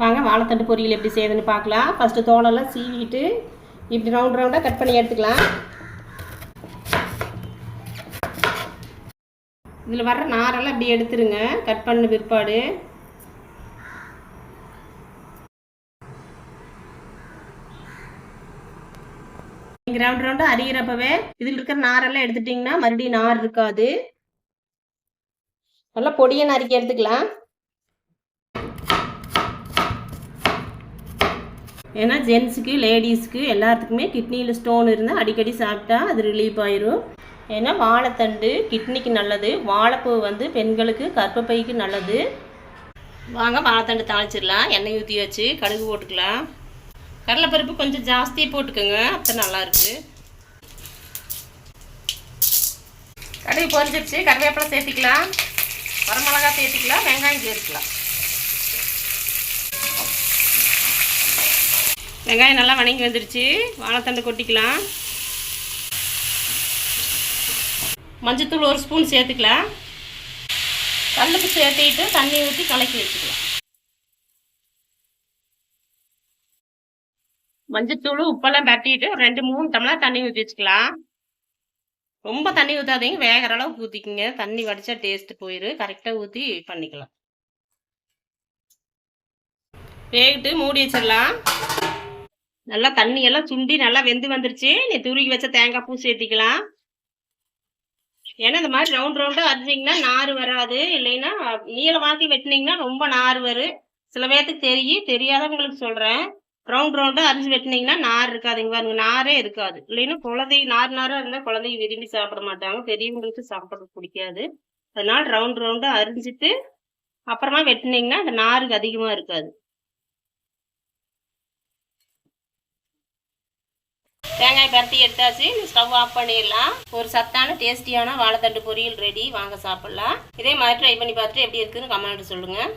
வாங்க வாழைத்தண்டு பொரியல் எப்படி செய்யுதுன்னு பார்க்கலாம். ஃபஸ்ட்டு தோலெல்லாம் சீவிட்டு இப்படி ரவுண்ட் ரவுண்டாக கட் பண்ணி எடுத்துக்கலாம். இதில் வர்ற நாரெல்லாம் இப்படி எடுத்துருங்க. கட் பண்ண பிற்பாடு. நீங்கள் ரவுண்ட் ரவுண்டாக அறிகிறப்பவே இதில் இருக்கிற நாரெல்லாம் எடுத்துட்டிங்கன்னா மறுபடியும் நார் இருக்காது. நல்லா பொடியை நறுக்கி எடுத்துக்கலாம். ஏன்னா ஜென்ஸுக்கு லேடிஸ்க்கு எல்லாத்துக்குமே கிட்னியில் ஸ்டோன் இருந்தால் அடிக்கடி சாப்பிட்டா அது ரிலீஃப் ஆயிரும். ஏன்னா வாழைத்தண்டு கிட்னிக்கு நல்லது வாழைப்பூ வந்து பெண்களுக்கு கர்ப்பப்பைக்கு நல்லது. வாங்க வாழைத்தண்டு தாளிச்சிடலாம் எண்ணெய் ஊற்றி வச்சு கடுகு போட்டுக்கலாம். கடலைப்பருப்பு கொஞ்சம் ஜாஸ்தி போட்டுக்கோங்க அப்போ நல்லாயிருக்கு கடுகு பொரிஞ்சிடுச்சு கருவேப்பிலை சேர்த்திக்கலாம் வரமிளகா சேர்த்திக்கலாம் வெங்காயம் சேர்த்துக்கலாம். வெங்காயம் நல்லா வணங்கி வந்துடுச்சு வாழைத்தண்டை கொட்டிக்கலாம். மஞ்சத்தூள் ஒரு ஸ்பூன் சேர்த்துக்கலாம். கல்லுக்கு சேர்த்திட்டு தண்ணி ஊற்றி கலக்கி வச்சுக்கலாம். மஞ்சத்தூள் உப்பெல்லாம் பரட்டிட்டு ஒரு ரெண்டு மூணு டம்ளர் தண்ணி ஊற்றி வச்சுக்கலாம். ரொம்ப தண்ணி ஊற்றாதீங்க வேகிற அளவுக்கு ஊற்றிக்கிங்க தண்ணி வடித்தா டேஸ்ட்டு போயிடு கரெக்டாக ஊற்றி பண்ணிக்கலாம். வேகிட்டு மூடி வச்சிடலாம். நல்லா தண்ணி எல்லாம் சுண்டி நல்லா வெந்து வந்துருச்சு. நீ துருக்கி வச்ச தேங்காய் பூ சேர்த்திக்கலாம். ஏன்னா இந்த மாதிரி ரவுண்ட் ரவுண்டாக அரிஞ்சிங்கன்னா நார் வராது. இல்லைன்னா நீளம் வாக்கி வெட்டினீங்கன்னா ரொம்ப நார் வரும். சில பேர்த்துக்கு தெரியும். தெரியாதவங்களுக்கு சொல்கிறேன் ரவுண்ட் ரவுண்டாக அரிஞ்சு வெட்டினீங்கன்னா நார் இருக்காதுங்க பாருங்க. நாரே இருக்காது. இல்லைன்னா குழந்தை நார் நாராக இருந்தால் குழந்தைங்க விரும்பி சாப்பிட மாட்டாங்க. பெரியவங்களுக்கு சாப்பிட்றது பிடிக்காது. அதனால் ரவுண்ட் ரவுண்டாக அரிஞ்சிட்டு அப்புறமா வெட்டினீங்கன்னா அந்த நாருக்கு அதிகமாக இருக்காது. தேங்காய் பருத்தி எடுத்தாச்சு. ஸ்டவ் ஆஃப் பண்ணிடலாம். ஒரு சத்தான டேஸ்டியான வாழைத்தண்டு பொரியல் ரெடி வாங்க சாப்பிட்லாம். இதே மாதிரி ட்ரை பண்ணி பார்த்துட்டு எப்படி இருக்குன்னு கமெண்ட் சொல்லுங்கள்